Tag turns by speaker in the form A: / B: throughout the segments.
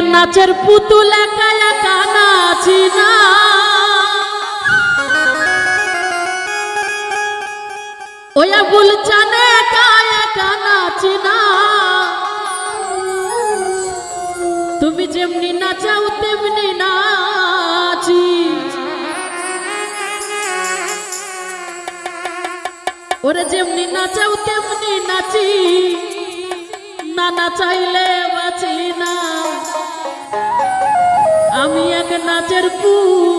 A: নাচের পুতুল একা একা নাচি না। ওয়া বুলচানে একা একা নাচি না। তুমি যেমনি নাচাও তেমনি নাচি। ওরে যেমনি নাচাও তেমনি নাচি। না না চাইলে নাচের
B: পুর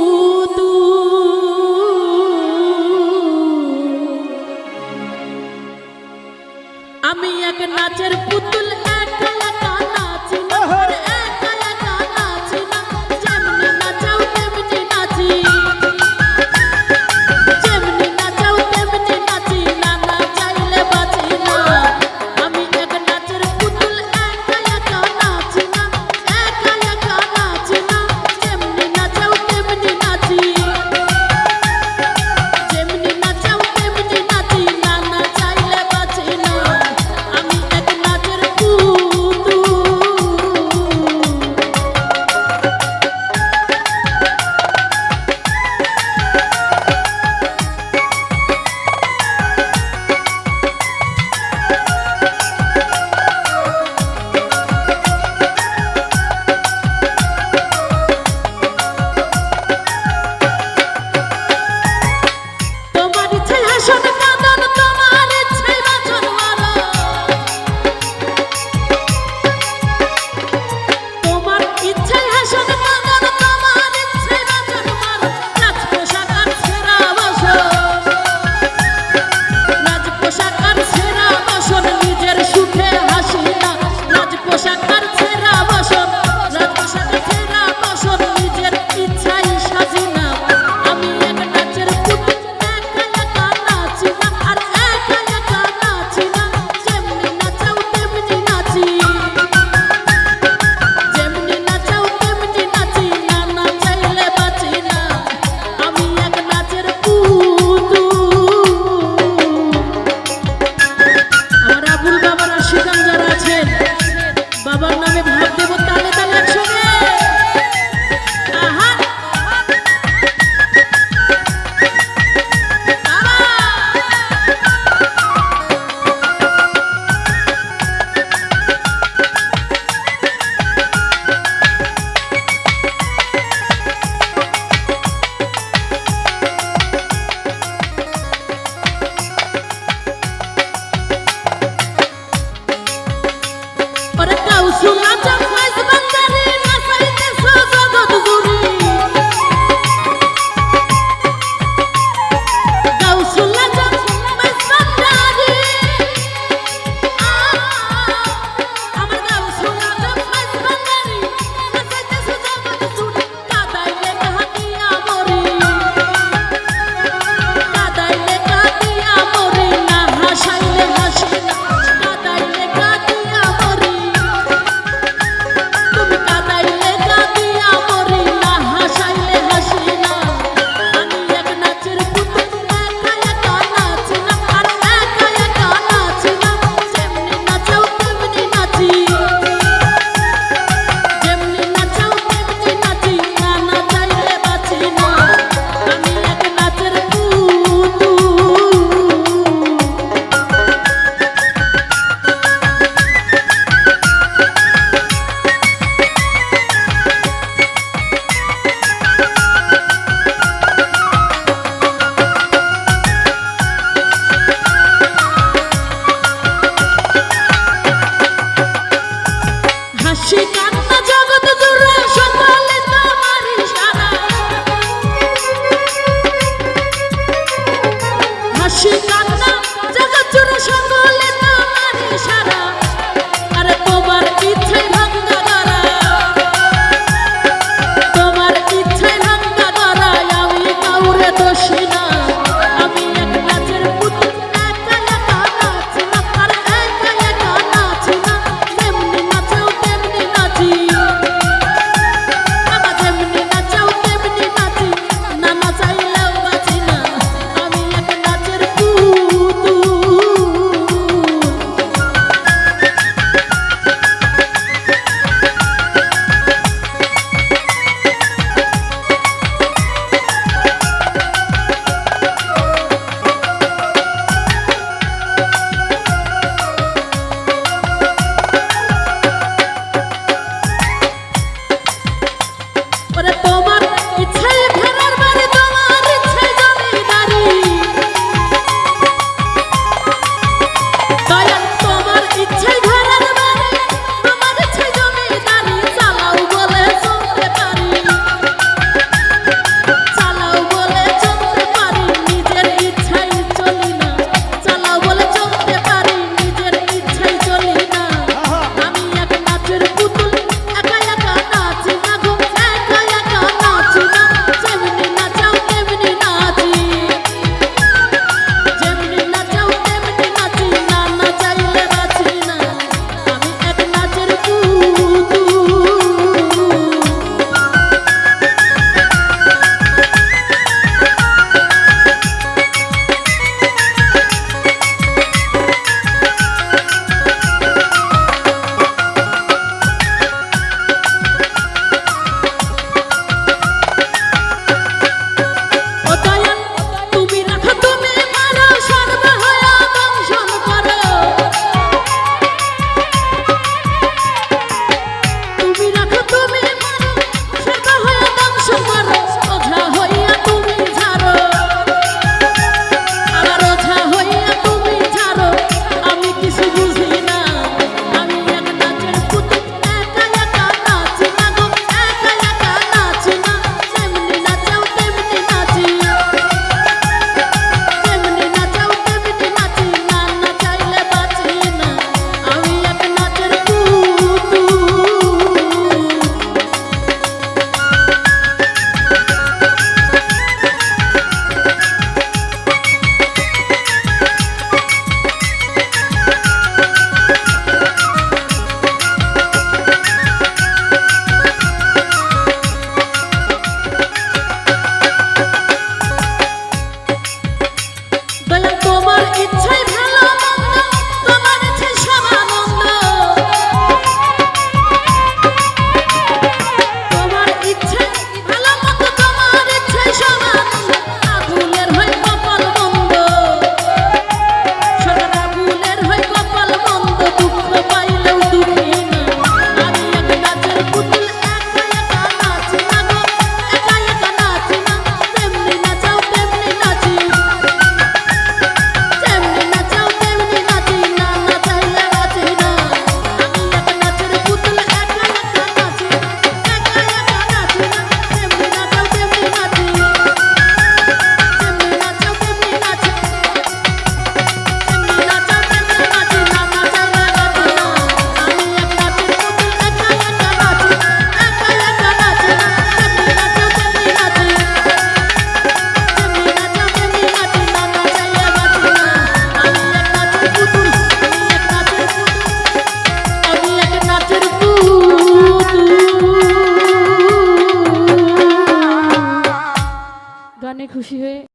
B: শোনা